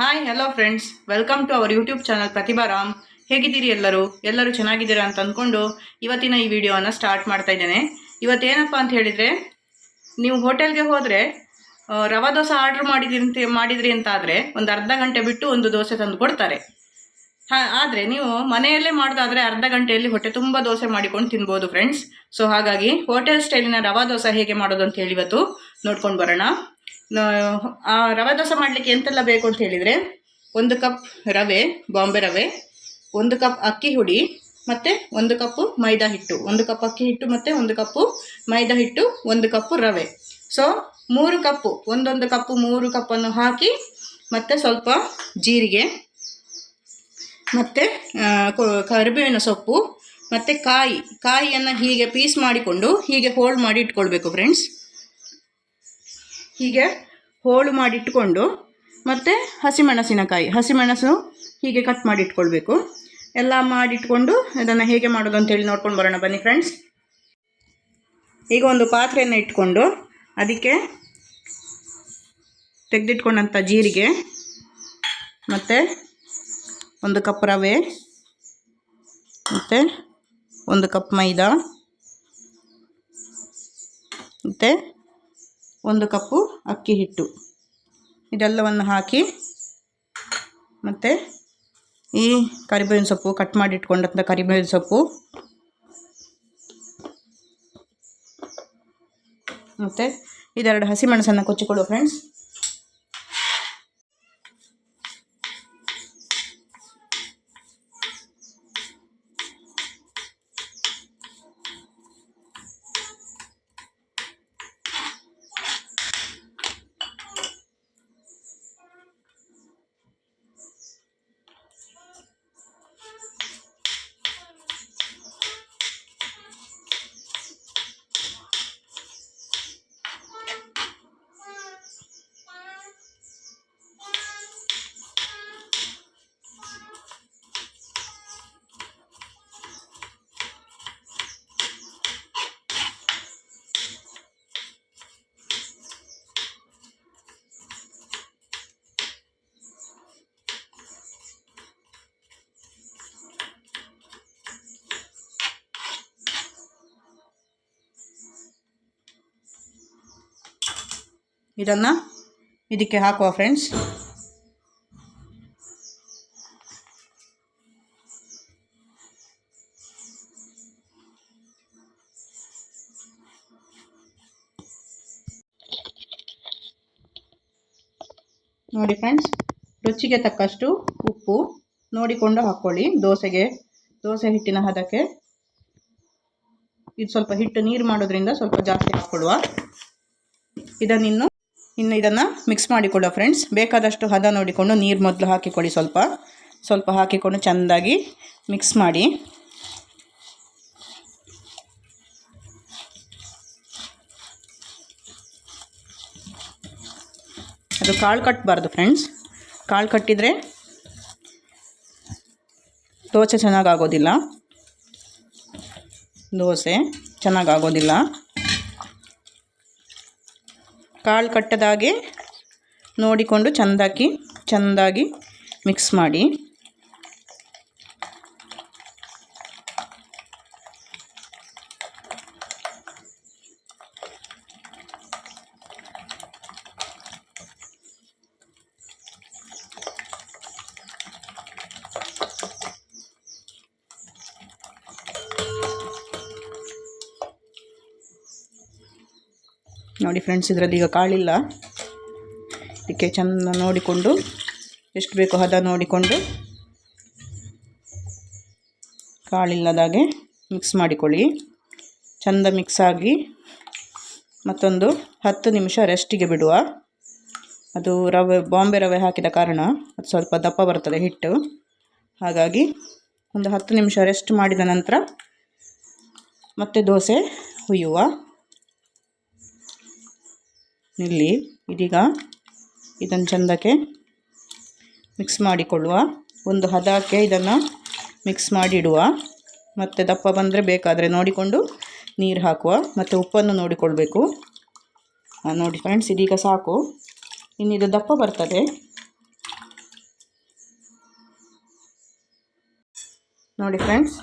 Hi hello friends welcome to our YouTube channel Prathibha Ram ಹೇಗಿದ್ದೀರಿ ಎಲ್ಲರೂ? ಎಲ್ಲರೂ ಚೆನ್ನಾಗಿದ್ದೀರಾ ಅಂತ ಅಂದ್ಕೊಂಡು ಇವತ್ತಿನ ಈ ವಿಡಿಯೋನ ಸ್ಟಾರ್ಟ್ ಮಾಡ್ತಾ ಇದ್ದೇನೆ. ಇವತ್ತೇನಪ್ಪ ಅಂತ ಹೇಳಿದರೆ, ನೀವು ಹೋಟೆಲ್ಗೆ ಹೋದರೆ ರವಾ ದೋಸೆ ಆರ್ಡ್ರ್ ಮಾಡಿದ್ರಿ ಅಂತ, ಮಾಡಿದ್ರಿ ಅಂತಾದರೆ ಒಂದು ಅರ್ಧ ಗಂಟೆ ಬಿಟ್ಟು ಒಂದು ದೋಸೆ ತಂದು ಕೊಡ್ತಾರೆ. ಹಾಂ, ಆದರೆ ನೀವು ಮನೆಯಲ್ಲೇ ಮಾಡೋದಾದರೆ ಅರ್ಧ ಗಂಟೆಯಲ್ಲಿ ಹೊಟ್ಟೆ ತುಂಬ ದೋಸೆ ಮಾಡಿಕೊಂಡು ತಿನ್ಬೋದು ಫ್ರೆಂಡ್ಸ್ ಸೊ ಹಾಗಾಗಿ ಹೋಟೆಲ್ ಸ್ಟೈಲಿನ ರವಾ ದೋಸೆ ಹೇಗೆ ಮಾಡೋದು ಅಂತ ಹೇಳಿ ಇವತ್ತು ನೋಡ್ಕೊಂಡು ಬರೋಣ. ರವೆ ದೋಸೆ ಮಾಡಲಿಕ್ಕೆ ಎಂತೆಲ್ಲ ಬೇಕು ಅಂತ ಹೇಳಿದರೆ ಒಂದು ಕಪ್ ರವೆ, ಬಾಂಬೆ ರವೆ, ಒಂದು ಕಪ್ ಅಕ್ಕಿ ಹುಡಿ, ಮತ್ತು ಒಂದು ಕಪ್ಪು ಮೈದಾ ಹಿಟ್ಟು. ಒಂದು ಕಪ್ ಅಕ್ಕಿ ಹಿಟ್ಟು ಮತ್ತು ಒಂದು ಕಪ್ಪು ಮೈದಾ ಹಿಟ್ಟು, ಒಂದು ಕಪ್ಪು ರವೆ. ಸೊ ಮೂರು ಕಪ್ಪು, ಒಂದೊಂದು ಕಪ್ಪು, ಮೂರು ಕಪ್ಪನ್ನು ಹಾಕಿ, ಮತ್ತು ಸ್ವಲ್ಪ ಜೀರಿಗೆ, ಮತ್ತು ಕರಿಬೇವಿನ ಸೊಪ್ಪು, ಮತ್ತು ಕಾಯಿ. ಕಾಯಿಯನ್ನು ಹೀಗೆ ಪೀಸ್ ಮಾಡಿಕೊಂಡು, ಹೀಗೆ ಹೋಲ್ಡ್ ಮಾಡಿ ಇಟ್ಕೊಳ್ಬೇಕು ಫ್ರೆಂಡ್ಸ್ ಹೀಗೆ ಹೋಳು ಮಾಡಿ ಇಟ್ಕೊಂಡು ಮತ್ತು ಹಸಿಮೆಣಸಿನಕಾಯಿ. ಹಸಿಮೆಣಸು ಹೀಗೆ ಕಟ್ ಮಾಡಿ ಇಟ್ಕೊಳ್ಬೇಕು ಎಲ್ಲ ಮಾಡಿಟ್ಕೊಂಡು ಇದನ್ನು ಹೇಗೆ ಮಾಡೋದು ಅಂತೇಳಿ ನೋಡ್ಕೊಂಡು ಬರೋಣ ಬನ್ನಿ ಫ್ರೆಂಡ್ಸ್ ಈಗ ಒಂದು ಪಾತ್ರೆಯನ್ನು ಇಟ್ಕೊಂಡು ಅದಕ್ಕೆ ತೆಗೆದಿಟ್ಕೊಂಡಂಥ ಜೀರಿಗೆ ಮತ್ತು ಒಂದು ಕಪ್ ರವೆ ಮತ್ತು ಒಂದು ಕಪ್ ಮೈದಾ ಮತ್ತು ಒಂದು ಕಪ್ಪು ಅಕ್ಕಿ ಹಿಟ್ಟು. ಇದೆಲ್ಲವನ್ನು ಹಾಕಿ ಮತ್ತು ಈ ಕರಿಬೇವಿನ ಸೊಪ್ಪು ಕಟ್ ಮಾಡಿ ಇಟ್ಕೊಂಡಂಥ ಕರಿಬೇವಿನ ಸೊಪ್ಪು ಮತ್ತು ಇದೆರಡು ಹಸಿಮೆಣಸನ್ನು ಕೊಚ್ಚಿಕೊಳ್ಳುವ ಫ್ರೆಂಡ್ಸ್ ಇದನ್ನು ಇದಕ್ಕೆ ಹಾಕುವ ಫ್ರೆಂಡ್ಸ್ ನೋಡಿ ಫ್ರೆಂಡ್ಸ್ ರುಚಿಗೆ ತಕ್ಕಷ್ಟು ಉಪ್ಪು ನೋಡಿಕೊಂಡು ಹಾಕ್ಕೊಳ್ಳಿ ದೋಸೆಗೆ, ದೋಸೆ ಹಿಟ್ಟಿನ ಹದಕ್ಕೆ. ಇದು ಸ್ವಲ್ಪ ಹಿಟ್ಟು ನೀರು ಮಾಡೋದ್ರಿಂದ ಸ್ವಲ್ಪ ಜಾಸ್ತಿ ಹಾಕ್ಕೊಳ್ಳುವ ಇದನ್ನಿನ್ನು ಇನ್ನು ಇದನ್ನು ಮಿಕ್ಸ್ ಮಾಡಿಕೊಳ್ಳೋ ಫ್ರೆಂಡ್ಸ್ ಬೇಕಾದಷ್ಟು ಹದ ನೋಡಿಕೊಂಡು ನೀರು ಮೊದಲು ಹಾಕಿಕೊಳ್ಳಿ ಸ್ವಲ್ಪ. ಸ್ವಲ್ಪ ಹಾಕಿಕೊಂಡು ಚೆಂದಾಗಿ ಮಿಕ್ಸ್ ಮಾಡಿ. ಅದು ಕಾಳು ಕಟ್ಟಬಾರ್ದು ಫ್ರೆಂಡ್ಸ್ ಕಾಳು ಕಟ್ಟಿದರೆ ದೋಸೆ ಚೆನ್ನಾಗಾಗೋದಿಲ್ಲ ದೋಸೆ ಚೆನ್ನಾಗಾಗೋದಿಲ್ಲ ಕಾಳು ಕಟ್ಟದಾಗೆ ನೋಡಿಕೊಂಡು ಚೆಂದಾಕಿ ಚೆಂದಾಗಿ ಮಿಕ್ಸ್ ಮಾಡಿ. ನೋಡಿ ಫ್ರೆಂಡ್ಸ್ ಇದರಲ್ಲಿ ಈಗ ಕಾಳಿಲ್ಲ. ಇದಕ್ಕೆ ಚೆಂದ ನೋಡಿಕೊಂಡು, ಎಷ್ಟು ಬೇಕೋ ಹದ ನೋಡಿಕೊಂಡು ಕಾಳಿಲ್ಲದಾಗೆ ಮಿಕ್ಸ್ ಮಾಡಿಕೊಳ್ಳಿ. ಚೆಂದ ಮಿಕ್ಸ್ ಆಗಿ ಮತ್ತೊಂದು ಹತ್ತು ನಿಮಿಷ ರೆಸ್ಟಿಗೆ ಬಿಡುವ. ಅದು ರವೆ, ಬಾಂಬೆ ರವೆ ಹಾಕಿದ ಕಾರಣ ಅದು ಸ್ವಲ್ಪ ದಪ್ಪ ಬರ್ತದೆ ಹಿಟ್ಟು. ಹಾಗಾಗಿ ಒಂದು ಹತ್ತು ನಿಮಿಷ ರೆಸ್ಟ್ ಮಾಡಿದ ನಂತರ ಮತ್ತೆ ದೋಸೆ ಹುಯ್ಯುವ. ಇಲ್ಲಿ ಇದೀಗ ಇದನ್ನು ಚಂದಕ್ಕೆ ಮಿಕ್ಸ್ ಮಾಡಿಕೊಳ್ಳುವ. ಒಂದು ಹದಕ್ಕೆ ಇದನ್ನು ಮಿಕ್ಸ್ ಮಾಡಿಡುವ. ಮತ್ತು ದಪ್ಪ ಬಂದರೆ ಬೇಕಾದರೆ ನೋಡಿಕೊಂಡು ನೀರು ಹಾಕುವ. ಮತ್ತು ಉಪ್ಪನ್ನು ನೋಡಿಕೊಳ್ಬೇಕು. ನೋಡಿ ಫ್ರೆಂಡ್ಸ್ ಇದೀಗ ಸಾಕು. ಇನ್ನಿದು ದಪ್ಪ ಬರ್ತದೆ. ನೋಡಿ ಫ್ರೆಂಡ್ಸ್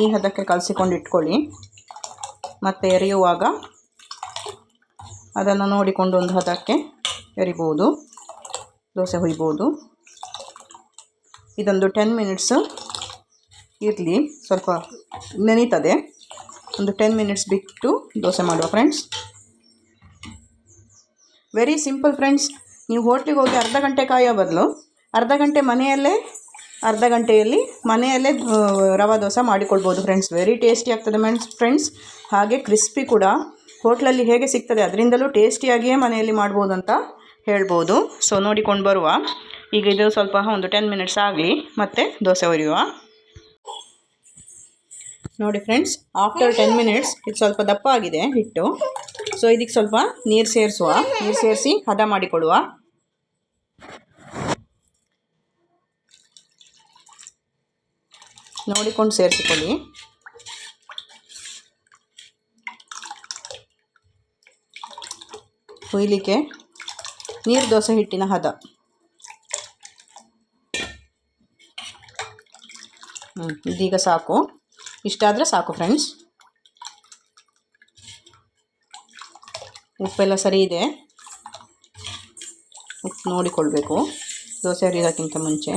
ಈ ಹದಕ್ಕೆ ಕಲಸಿಕೊಂಡು ಇಟ್ಕೊಳ್ಳಿ. ಮತ್ತು ಎರೆಯುವಾಗ ಅದನ್ನು ನೋಡಿಕೊಂಡು ಒಂದು ಹದಕ್ಕೆ ಎರಿಬೋದು, ದೋಸೆ ಹುಯ್ಬೋದು. ಇದೊಂದು ಟೆನ್ ಮಿನಿಟ್ಸು ಇರಲಿ, ಸ್ವಲ್ಪ ನೆನೀತದೆ. ಒಂದು ಟೆನ್ ಮಿನಿಟ್ಸ್ ಬಿಟ್ಟು ದೋಸೆ ಮಾಡುವ ಫ್ರೆಂಡ್ಸ್ ವೆರಿ ಸಿಂಪಲ್ ಫ್ರೆಂಡ್ಸ್ ನೀವು ಹೋಟ್ಲಿಗೆ ಹೋಗಿ ಅರ್ಧ ಗಂಟೆ ಕಾಯೋ ಬದಲು ಅರ್ಧ ಗಂಟೆ ಮನೆಯಲ್ಲೇ, ಅರ್ಧ ಗಂಟೆಯಲ್ಲಿ ಮನೆಯಲ್ಲೇ ರವಾ ದೋಸೆ ಮಾಡಿಕೊಳ್ಬೋದು ಫ್ರೆಂಡ್ಸ್ ವೆರಿ ಟೇಸ್ಟಿ ಆಗ್ತದೆ ಮೆನ್ಸ್ ಫ್ರೆಂಡ್ಸ್ ಹಾಗೆ ಕ್ರಿಸ್ಪಿ ಕೂಡ ಹೋಟ್ಲಲ್ಲಿ ಹೇಗೆ ಸಿಗ್ತದೆ ಅದರಿಂದಲೂ ಟೇಸ್ಟಿಯಾಗಿಯೇ ಮನೆಯಲ್ಲಿ ಮಾಡ್ಬೋದು ಅಂತ ಹೇಳ್ಬೋದು. ಸೊ ನೋಡಿಕೊಂಡು ಬರುವ. ಈಗ ಇದು ಸ್ವಲ್ಪ ಒಂದು ಟೆನ್ ಮಿನಿಟ್ಸ್ ಆಗಲಿ, ಮತ್ತೆ ದೋಸೆ ಒರಿಯುವ. ನೋಡಿ ಫ್ರೆಂಡ್ಸ್ ಆಫ್ಟರ್ ಟೆನ್ ಮಿನಿಟ್ಸ್ ಇದು ಸ್ವಲ್ಪ ದಪ್ಪ ಆಗಿದೆ ಹಿಟ್ಟು. ಸೊ ಇದಕ್ಕೆ ಸ್ವಲ್ಪ ನೀರು ಸೇರಿಸುವ. ನೀರು ಸೇರಿಸಿ ಹದ ಮಾಡಿಕೊಡುವ ನೋಡಿಕೊಂಡು ಸೇರಿಸಿಕೊಳ್ಳಿ. ಹುಯ್ಲಿಕ್ಕೆ ನೀರು ದೋಸೆ ಹಿಟ್ಟಿನ ಹದ. ಇದೀಗ ಸಾಕು. ಇಷ್ಟಾದರೆ ಸಾಕು ಫ್ರೆಂಡ್ಸ್ ಉಪ್ಪೆಲ್ಲ ಸರಿ ಇದೆ. ಉಪ್ಪು ನೋಡಿಕೊಳ್ಬೇಕು. ದೋಸೆ ಹರಿಯೋದಕ್ಕಿಂತ ಮುಂಚೆ.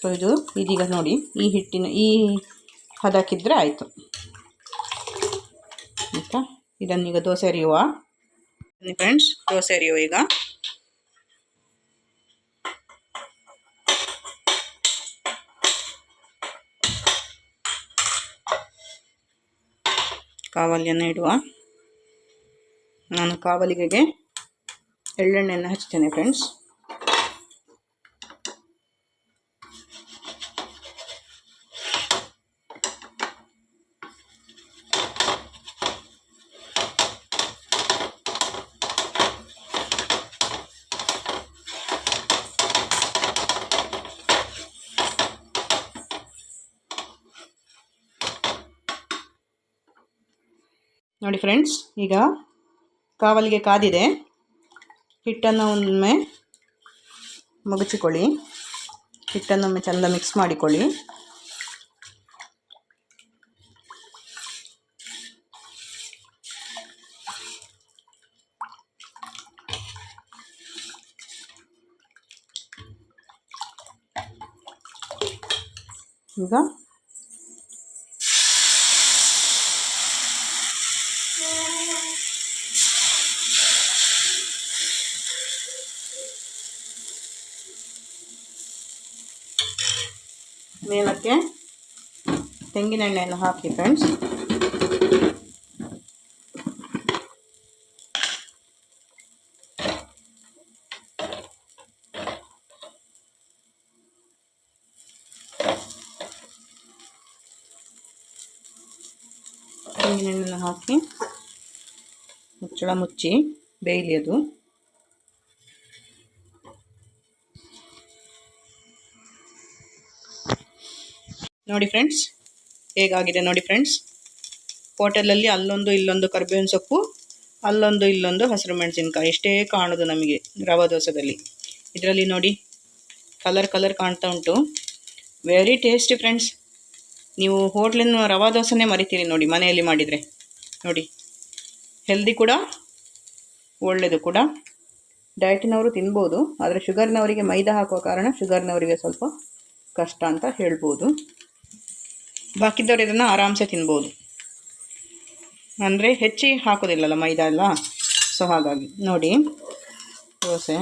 ಸೊ ಇದು ಇದೀಗ ನೋಡಿ, ಈ ಹಿಟ್ಟಿನ, ಈ ಹದಕ್ಕಿದ್ರೆ ಆಯಿತು. ಆಯಿತಾ? ಇದನ್ನೀಗ ದೋಸೆ ಹರಿಯುವ. ಫ್ರೆಂಡ್ಸ್ ದೋಸೆ ಅರಿಯೋ ಈಗ. ಕಾವಲಿಯನ್ನು ಇಡುವ. ನಾನು ಕಾವಲಿಗೆಗೆ ಎಳ್ಳೆಣ್ಣೆಯನ್ನು ಹಚ್ತೇನೆ ಫ್ರೆಂಡ್ಸ್ ನೋಡಿ ಫ್ರೆಂಡ್ಸ್ ಈಗ ಕಾವಲಿಗೆ ಕಾದಿದೆ. ಹಿಟ್ಟನ್ನು ಒಮ್ಮೆ ಹಿಟ್ಟನ್ನು ಒಮ್ಮೆ ಚೆಂದ ಮಿಕ್ಸ್ ಮಾಡಿಕೊಳ್ಳಿ. ಈಗ ಮೇಲಕ್ಕೆ ತೆಂಗಿನ ಎಣ್ಣೆಯನ್ನು ಹಾಕಿ ಫ್ರೆಂಡ್ಸ್ ತೆಂಗಿನ ಎಣ್ಣೆಯನ್ನು ಹಾಕಿ ಮುಚ್ಚಳ ಮುಚ್ಚಿ ಬೇಯಲಿ ಅದು. ನೋಡಿ ಫ್ರೆಂಡ್ಸ್ ಹೇಗಾಗಿದೆ ನೋಡಿ ಫ್ರೆಂಡ್ಸ್ ಹೋಟೆಲಲ್ಲಿ ಅಲ್ಲೊಂದು ಇಲ್ಲೊಂದು ಕರ್ಬೇವಿನ ಸೊಪ್ಪು, ಅಲ್ಲೊಂದು ಇಲ್ಲೊಂದು ಹಸಿರು ಮೆಣಸಿನ್ಕಾಯಿ ಇಷ್ಟೇ ಕಾಣೋದು ನಮಗೆ ರವಾ ದೋಸೆದಲ್ಲಿ. ಇದರಲ್ಲಿ ನೋಡಿ ಕಲರ್ ಕಲರ್ ಕಾಣ್ತಾ ಉಂಟು. ವೆರಿ ಟೇಸ್ಟಿ ಫ್ರೆಂಡ್ಸ್ ನೀವು ಹೋಟ್ಲಿನ ರವಾ ದೋಸೆನೇ ಮರಿತೀರಿ ನೋಡಿ, ಮನೆಯಲ್ಲಿ ಮಾಡಿದರೆ. ನೋಡಿ ಹೆಲ್ದಿ ಕೂಡ ಒಳ್ಳೆಯದು ಕೂಡ. ಡಯಟಿನವರು ತಿನ್ಬೋದು, ಆದರೆ ಶುಗರ್ನವರಿಗೆ ಮೈದಾ ಹಾಕುವ ಕಾರಣ ಶುಗರ್ನವರಿಗೆ ಸ್ವಲ್ಪ ಕಷ್ಟ ಅಂತ ಹೇಳ್ಬೋದು. ಬಾಕಿದ್ದವ್ರು ಇದನ್ನು ಆರಾಮ್ಸೆ ತಿನ್ಬೋದು. ಅಂದರೆ ಹೆಚ್ಚಿ ಹಾಕೋದಿಲ್ಲಲ್ಲ ಮೈದಾ ಎಲ್ಲ? ಸೊ ಹಾಗಾಗಿ, ನೋಡಿ. ದೋಸೆ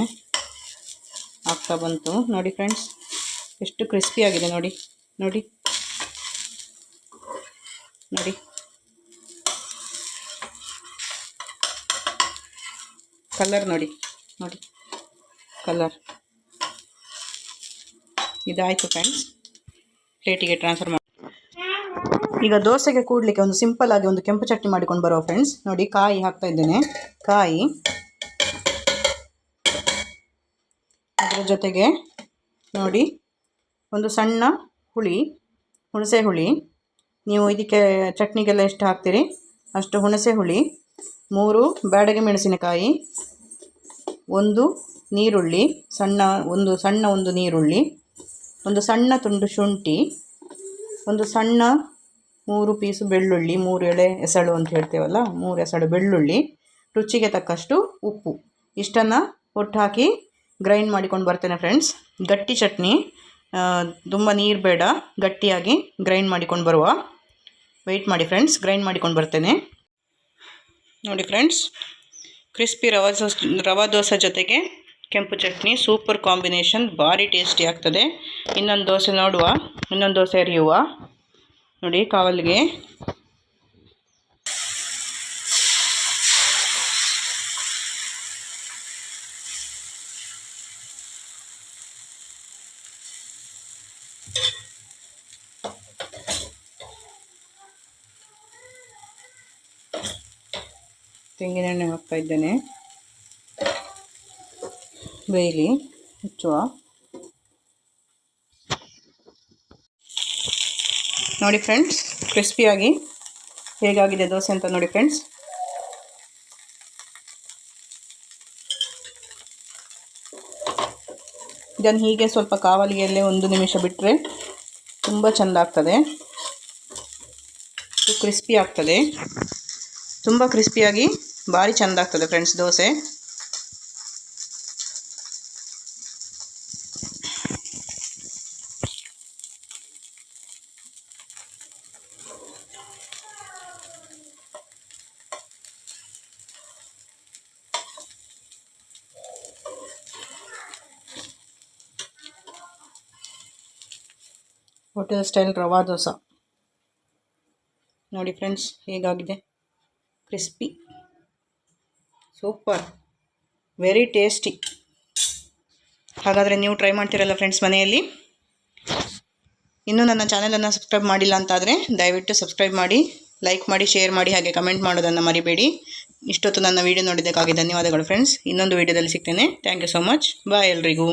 ಆಗ್ತಾ ಬಂತು. ನೋಡಿ ಫ್ರೆಂಡ್ಸ್ ಎಷ್ಟು ಕ್ರಿಸ್ಪಿ ಆಗಿದೆ ನೋಡಿ. ನೋಡಿ. ನೋಡಿ. ಕಲರ್ ನೋಡಿ. ನೋಡಿ. ಕಲರ್ ಇದಾಯಿತು ಫ್ರೆಂಡ್ಸ್ ಪ್ಲೇಟಿಗೆ ಟ್ರಾನ್ಸ್ಫರ್ ಮಾಡಿ. ಈಗ ದೋಸೆಗೆ ಕೂಡಲಿಕ್ಕೆ ಒಂದು ಸಿಂಪಲ್ ಆಗಿ ಒಂದು ಕೆಂಪು ಚಟ್ನಿ ಮಾಡಿಕೊಂಡು ಬರೋ ಫ್ರೆಂಡ್ಸ್ ನೋಡಿ ಕಾಯಿ ಹಾಕ್ತಾ ಇದ್ದೇನೆ. ಕಾಯಿ ಅದರ ಜೊತೆಗೆ ನೋಡಿ ಒಂದು ಸಣ್ಣ ಹುಳಿ, ಹುಣಸೆ ಹುಳಿ. ನೀವು ಇದಕ್ಕೆ ಚಟ್ನಿಗೆಲ್ಲ ಎಷ್ಟು ಹಾಕ್ತೀರಿ? ಅಷ್ಟು ಹುಣಸೆ ಹುಳಿ, ಮೂರು ಬ್ಯಾಡಗೆ ಮೆಣಸಿನಕಾಯಿ, ಒಂದು ನೀರುಳ್ಳಿ, ಸಣ್ಣ ಒಂದು ಸಣ್ಣ ಒಂದು ನೀರುಳ್ಳಿ, ಒಂದು ಸಣ್ಣ ತುಂಡು ಶುಂಠಿ, ಒಂದು ಸಣ್ಣ ಮೂರು ಪೀಸು ಬೆಳ್ಳುಳ್ಳಿ, ಮೂರು ಎಳೆ ಎಸಳು ಅಂತ ಹೇಳ್ತೇವಲ್ಲ, ಮೂರು ಎಸಳು ಬೆಳ್ಳುಳ್ಳಿ, ರುಚಿಗೆ ತಕ್ಕಷ್ಟು ಉಪ್ಪು. ಇಷ್ಟನ್ನು ಒಟ್ಟು ಹಾಕಿ ಗ್ರೈಂಡ್ ಮಾಡಿಕೊಂಡು ಬರ್ತೇನೆ ಫ್ರೆಂಡ್ಸ್. ಗಟ್ಟಿ ಚಟ್ನಿ ತುಂಬ ನೀರು ಬೇಡ, ಗಟ್ಟಿಯಾಗಿ ಗ್ರೈಂಡ್ ಮಾಡಿಕೊಂಡು ಬರುವ. ವೆಯ್ಟ್ ಮಾಡಿ ಫ್ರೆಂಡ್ಸ್, ಗ್ರೈಂಡ್ ಮಾಡಿಕೊಂಡು ಬರ್ತೇನೆ. ನೋಡಿ ಫ್ರೆಂಡ್ಸ್, ಕ್ರಿಸ್ಪಿ ರವಾ ರವಾ ದೋಸೆ ಜೊತೆಗೆ ಕೆಂಪು ಚಟ್ನಿ, ಸೂಪರ್ ಕಾಂಬಿನೇಷನ್, ಭಾರಿ ಟೇಸ್ಟಿ ಆಗ್ತದೆ. ಇನ್ನೊಂದು ದೋಸೆ ನೋಡುವ, ಇನ್ನೊಂದು ದೋಸೆ ಅರಿಯುವ. ನೋಡಿ ಕಾವಲಿಗೆ. ತೆಂಗಿನೆಣ್ಣೆ ಹಾಕ್ತಾ ಇದ್ದೇನೆ. ಬೇಯಲಿ ಮುಚ್ಚುವ ನೋಡಿ ಫ್ರೆಂಡ್ಸ್, ಕ್ರಿಸ್ಪಿಯಾಗಿ ಹೇಗಾಗಿದೆ ದೋಸೆ ಅಂತ ನೋಡಿ ಫ್ರೆಂಡ್ಸ್. ಇದನ್ನು ಹೀಗೆ ಸ್ವಲ್ಪ ಕಾವಲಿಯಲ್ಲೇ ಒಂದು ನಿಮಿಷ ಬಿಟ್ಟರೆ ತುಂಬ ಚೆಂದ ಆಗ್ತದೆ. ಕ್ರಿಸ್ಪಿ ಆಗ್ತದೆ. ತುಂಬ ಕ್ರಿಸ್ಪಿಯಾಗಿ ಭಾರಿ ಚೆಂದ ಆಗ್ತದೆ friends dosa. Hotel style rava dosa. ನೋಡಿ ಫ್ರೆಂಡ್ಸ್, ಹೇಗಾಗಿದೆ? ಕ್ರಿಸ್ಪಿ. ಸೂಪರ್. ವೆರಿ ಟೇಸ್ಟಿ ಹಾಗಾದರೆ ನೀವು ಟ್ರೈ ಮಾಡ್ತೀರಲ್ಲ ಫ್ರೆಂಡ್ಸ್ ಮನೆಯಲ್ಲಿ? ಇನ್ನೂ ನನ್ನ ಚಾನಲನ್ನು ಸಬ್ಸ್ಕ್ರೈಬ್ ಮಾಡಿಲ್ಲ ಅಂತಾದರೆ ದಯವಿಟ್ಟು ಸಬ್ಸ್ಕ್ರೈಬ್ ಮಾಡಿ ಲೈಕ್ ಮಾಡಿ ಶೇರ್ ಮಾಡಿ, ಹಾಗೆ ಕಮೆಂಟ್ ಮಾಡೋದನ್ನು ಮರಿಬೇಡಿ. ಇಷ್ಟೊತ್ತು ನನ್ನ ವೀಡಿಯೋ ನೋಡಿದ್ದಕ್ಕಾಗಿ ಧನ್ಯವಾದಗಳು ಫ್ರೆಂಡ್ಸ್. ಇನ್ನೊಂದು ವೀಡಿಯೋದಲ್ಲಿ ಸಿಗ್ತೇನೆ. Thank you so much bye ಎಲ್ರಿಗೂ.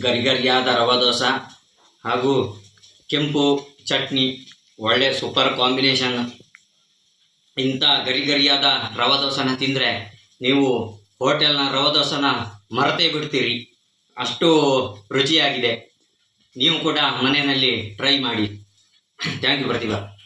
ಗರಿಗರಿಯಾದ ರವ ದೋಸೆ ಹಾಗೂ ಕೆಂಪು ಚಟ್ನಿ, ಒಳ್ಳೆ ಸೂಪರ್ ಕಾಂಬಿನೇಷನ್ ಇಂಥ ಗರಿಗರಿಯಾದ ರವ ದೋಸೆನ ತಿಂದರೆ ನೀವು ಹೋಟೆಲ್ನ ರವೆ ದೋಸೆನ ಮರೆತೇ ಬಿಡ್ತೀರಿ. ಅಷ್ಟು ರುಚಿಯಾಗಿದೆ. ನೀವು ಕೂಡ ಮನೆಯಲ್ಲಿ ಟ್ರೈ ಮಾಡಿ. Thank you Prathibha.